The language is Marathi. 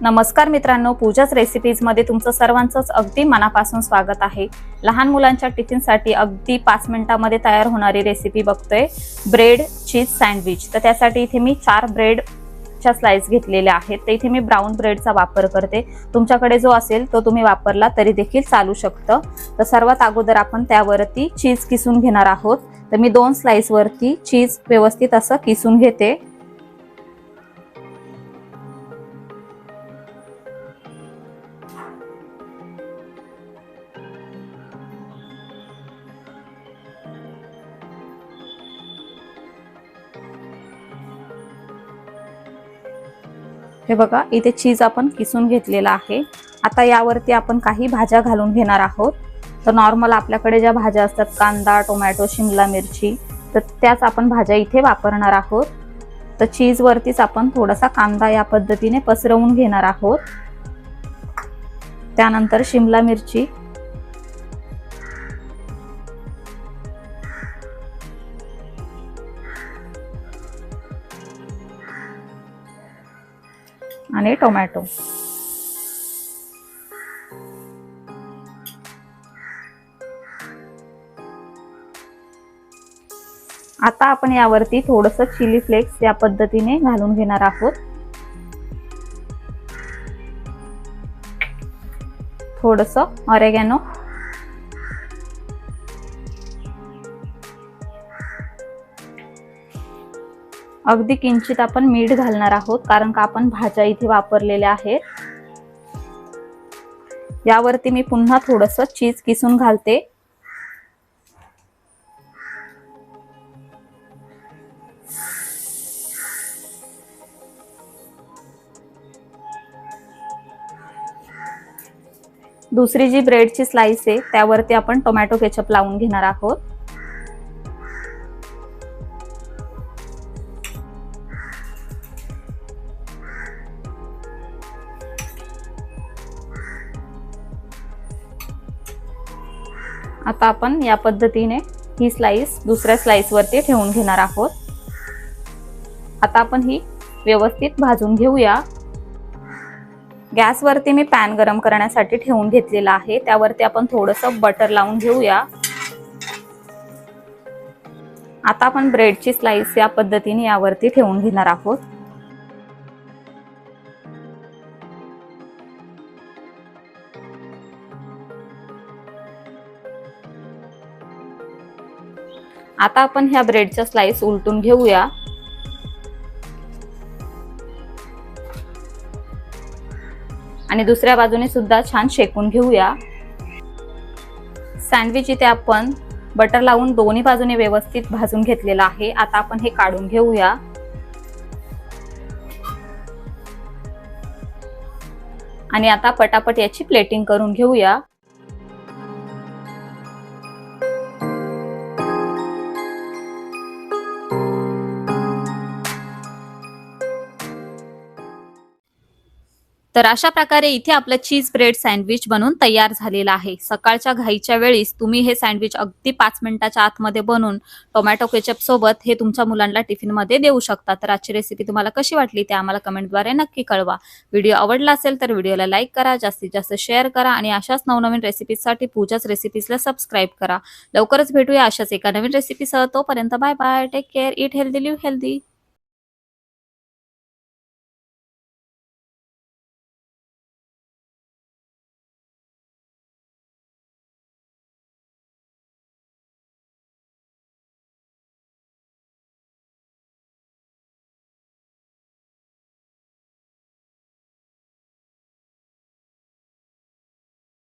नमस्कार मित्रांनो पूजाच रेसिपीजमध्ये तुमचं सर्वांचंच अगदी मनापासून स्वागत आहे. लहान मुलांच्या टिफिनसाठी अगदी पाच मिनिटामध्ये तयार होणारी रेसिपी बघतोय. ब्रेड चीज सँडविच तर त्यासाठी इथे मी चार ब्रेडच्या स्लाइस घेतलेल्या आहेत. तर इथे मी ब्राऊन ब्रेडचा वापर करते. तुमच्याकडे जो असेल तो तुम्ही वापरला तरी देखील चालू शकतं. तर सर्वात अगोदर आपण त्यावरती चीज किसून घेणार आहोत. तर मी दोन स्लाइसवरती चीज व्यवस्थित असं किसून घेते. हे बघा इथे चीज आपण किसून घेतलेला आहे. आता यावरती आपण काही भाज्या घालून घेणार आहोत. तर नॉर्मल आपल्याकडे ज्या भाज्या असतात कांदा टोमॅटो शिमला मिरची तर त्याच आपण भाज्या इथे वापरणार आहोत. तर चीजवरतीच आपण थोडासा कांदा या पद्धतीने पसरवून घेणार आहोत. त्यानंतर शिमला मिरची आणि टोमॅटो. आता आपण यावरती थोडस चिली फ्लेक्स या पद्धतीने घालून घेणार आहोत. थोडस ऑरेगॅनो अगदी किंचित आपण मीठ घालणार आहोत कारण का आपण भाज्या इथे वापरलेल्या आहेत. यावरती मी पुन्हा थोडस चीज किसून घालते. दुसरी जी ब्रेडची स्लाइस आहे त्यावरती आपण टोमॅटो केचप लावून घेणार आहोत. आता आपण या पद्धतीने ही स्लाईस दुसऱ्या स्लाईसवरती ठेवून घेणार आहोत. आता आपण ही व्यवस्थित भाजून घेऊया. गॅसवरती मी पॅन गरम करण्यासाठी ठेवून घेतलेला आहे. त्यावरती आपण थोडंसं बटर लावून घेऊया. आता आपण ब्रेडची स्लाईस या पद्धतीने यावरती ठेवून घेणार आहोत. आता आपण ह्या ब्रेडच्या स्लाइस उलटून घेऊया. आणि दुसऱ्या बाजूने सुद्धा छान शेकून घेऊया. सँडविच इथे आपण बटर लावून दोन्ही बाजूने व्यवस्थित भाजून घेतलेलं आहे. आता आपण हे काढून घेऊया. आणि आता पटापट याची प्लेटिंग करून घेऊया. तर अशा प्रकारे इथे आपलं चीज ब्रेड सँडविच बनून तयार झालेलं आहे. सकाळच्या घाईच्या वेळीस तुम्ही हे सँडविच अगदी पाच मिनिटाच्या आतमध्ये बनवून टोमॅटो केचप सोबत हे तुमच्या मुलांना टिफिनमध्ये देऊ शकता. तर आजची रेसिपी तुम्हाला कशी वाटली ते आम्हाला कमेंटद्वारे नक्की कळवा. व्हिडिओ आवडला असेल तर व्हिडिओला लाईक करा जास्तीत जास्त शेअर करा आणि अशाच नवनवीन रेसिपीजसाठी पूजाच रेसिपीजला सबस्क्राईब करा. लवकरच भेटूया अशाच एका नवीन रेसिपीसह तोपर्यंत bye bye take care eat healthy live healthy